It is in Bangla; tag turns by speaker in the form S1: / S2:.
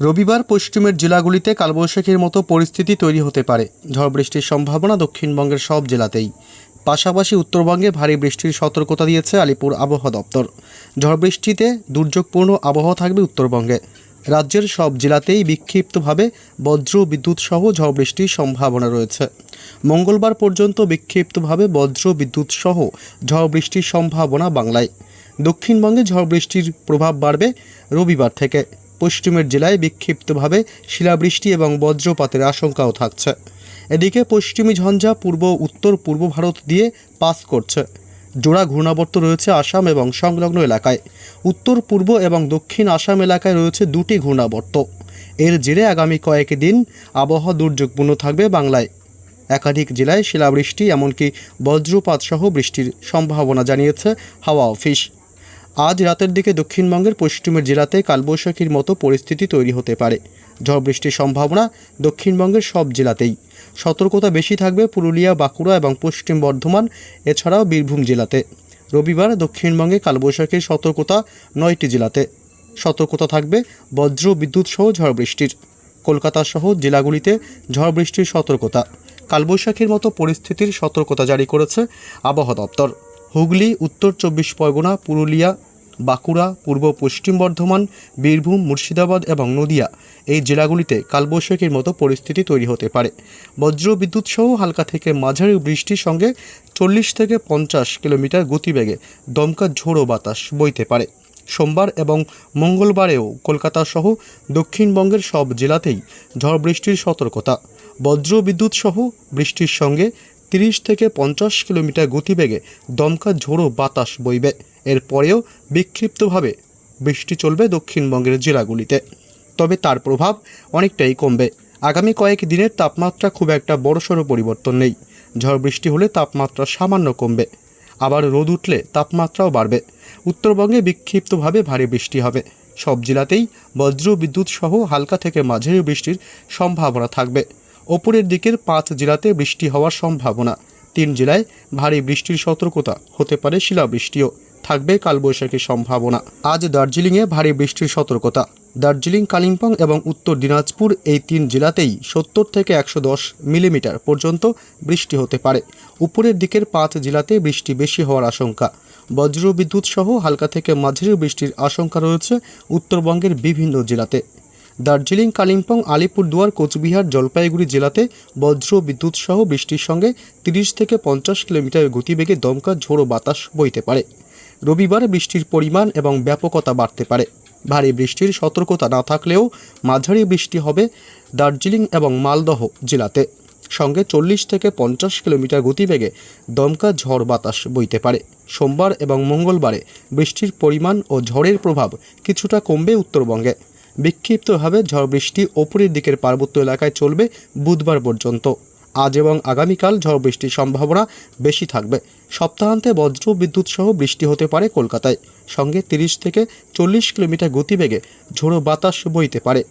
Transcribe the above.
S1: রবিবার পশ্চিমের জেলাগুলিতে কালবৈশাখীর মতো পরিস্থিতি তৈরি হতে পারে। ঝড় বৃষ্টির সম্ভাবনা দক্ষিণবঙ্গের সব জেলাতেই। পাশাপাশি উত্তরবঙ্গে ভারী বৃষ্টির সতর্কতা দিয়েছে আলিপুর আবহাওয়া দপ্তর। ঝড় বৃষ্টিতে দুর্যোগপূর্ণ আবহাওয়া থাকবে উত্তরবঙ্গে। রাজ্যের সব জেলাতেই বিক্ষিপ্তভাবে বজ্র বিদ্যুৎ সহ ঝড় বৃষ্টির সম্ভাবনা রয়েছে। মঙ্গলবার পর্যন্ত বিক্ষিপ্তভাবে বজ্র বিদ্যুৎ সহ ঝড় বৃষ্টির সম্ভাবনা বাংলায়। দক্ষিণবঙ্গে ঝড় বৃষ্টির প্রভাব বাড়বে রবিবার থেকে। পশ্চিমের জেলায় বিক্ষিপ্তভাবে শিলাবৃষ্টি এবং বজ্রপাতের আশঙ্কাও থাকছে। এদিকে পশ্চিমী ঝঞ্ঝা পূর্ব উত্তর পূর্ব ভারত দিয়ে পাস করছে। জোড়া ঘূর্ণাবর্ত রয়েছে আসাম এবং সংলগ্ন এলাকায়। উত্তর পূর্ব এবং দক্ষিণ আসাম এলাকায় রয়েছে দুটি ঘূর্ণাবর্ত। এর জেরে আগামী কয়েক দিন আবহাওয়া দুর্যোগপূর্ণ থাকবে বাংলায়। একাধিক জেলায় শিলাবৃষ্টি, এমনকি বজ্রপাত সহ বৃষ্টির সম্ভাবনা জানিয়েছে হাওয়া অফিস। আজ রাতের দিকে দক্ষিণবঙ্গের পশ্চিমের জেলাতে কালবৈশাখীর মতো পরিস্থিতি তৈরি হতে পারে। ঝড় বৃষ্টির সম্ভাবনা দক্ষিণবঙ্গের সব জেলাতেই। সতর্কতা বেশি থাকবে পুরুলিয়া, বাঁকুড়া এবং পশ্চিম বর্ধমান, এছাড়াও বীরভূম জেলাতে। রবিবার দক্ষিণবঙ্গে কালবৈশাখীর সতর্কতা নয়টি জেলাতে। সতর্কতা থাকবে বজ্র, বিদ্যুৎ সহ ঝড় বৃষ্টির। কলকাতা সহ জেলাগুলিতে ঝড় বৃষ্টির সতর্কতা। কালবৈশাখীর মতো পরিস্থিতির সতর্কতা জারি করেছে আবহাওয়া দপ্তর। হুগলি, উত্তর চব্বিশ পরগনা, পুরুলিয়া, বাঁকুড়া, পূর্ব পশ্চিম বর্ধমান, বীরভূম, মুর্শিদাবাদ এবং নদিয়া। এই জেলাগুলিতে কালবৈশাখীর মতো পরিস্থিতি তৈরি হতে পারে। বজ্র বিদ্যুৎ সহ হালকা থেকে মাঝারি বৃষ্টির সঙ্গে চল্লিশ থেকে পঞ্চাশ কিলোমিটার গতিবেগে দমকা ঝোড়ো বাতাস বইতে পারে। সোমবার এবং মঙ্গলবারেও কলকাতা সহ দক্ষিণবঙ্গের সব জেলাতেই ঝড় বৃষ্টির সতর্কতা। বজ্র বিদ্যুৎ সহ বৃষ্টির সঙ্গে তিরিশ থেকে পঞ্চাশ কিলোমিটার গতিবেগে দমকা ঝোড়ো বাতাস বইবে। এরপরেও বিক্ষিপ্তভাবে বৃষ্টি চলবে দক্ষিণবঙ্গের জেলাগুলিতে। তবে তার প্রভাব অনেকটাই কমবে। আগামী কয়েক দিনের তাপমাত্রা খুব একটা বড়সড় পরিবর্তন নেই। ঝড় বৃষ্টি হলে তাপমাত্রা সামান্য কমবে। আবার রোদ উঠলে তাপমাত্রাও বাড়বে। উত্তরবঙ্গে বিক্ষিপ্তভাবে ভারী বৃষ্টি হবে। সব জেলাতেই বজ্র বিদ্যুৎ সহ হালকা থেকে মাঝারি বৃষ্টির সম্ভাবনা থাকবে। ওপরের দিকের পাঁচ জেলাতে বৃষ্টি হওয়ার সম্ভাবনা। তিন জেলায় ভারী বৃষ্টির সতর্কতা হতে পারে শিলাবৃষ্টিও। থাকবে কালবৈশাখীর সম্ভাবনা। আজ দার্জিলিংয়ে ভারী বৃষ্টির সতর্কতা। দার্জিলিং, কালিম্পং এবং উত্তর দিনাজপুর এই তিন জেলাতেই সত্তর থেকে একশো দশ মিলিমিটার পর্যন্ত বৃষ্টি হতে পারে। উপরের দিকের পাঁচ জেলাতে বৃষ্টি বেশি হওয়ার আশঙ্কা। বজ্রবিদ্যুৎ সহ হালকা থেকে মাঝারি বৃষ্টির আশঙ্কা রয়েছে উত্তরবঙ্গের বিভিন্ন জেলাতে। দার্জিলিং, কালিম্পং, আলিপুরদুয়ার, কোচবিহার, জলপাইগুড়ি জেলাতে বজ্র বিদ্যুৎ সহ বৃষ্টির সঙ্গে তিরিশ থেকে পঞ্চাশ কিলোমিটার গতিবেগে দমকা ঝোড়ো বাতাস বইতে পারে। রবিবার বৃষ্টির পরিমাণ এবং ব্যাপকতা বাড়তে পারে। ভারী বৃষ্টির সতর্কতা না থাকলেও মাঝারি বৃষ্টি হবে দার্জিলিং এবং মালদহ জেলাতে। সঙ্গে চল্লিশ থেকে পঞ্চাশ কিলোমিটার গতিবেগে দমকা ঝড় বাতাস বইতে পারে। সোমবার এবং মঙ্গলবারে বৃষ্টির পরিমাণ ও ঝড়ের প্রভাব কিছুটা কমবে উত্তরবঙ্গে। বিক্ষিপ্তভাবে ঝড় বৃষ্টি ওপরের দিকের পার্বত্য এলাকায় চলবে বুধবার পর্যন্ত। আজ এবং আগামীকাল ঝড় বৃষ্টির সম্ভাবনা বেশি থাকবে। সপ্তাহান্তে বজ্র বিদ্যুৎ সহ বৃষ্টি হতে পারে কলকাতায়। সঙ্গে তিরিশ থেকে চল্লিশ কিলোমিটার গতিবেগে ঝোড়ো বাতাস বইতে পারে।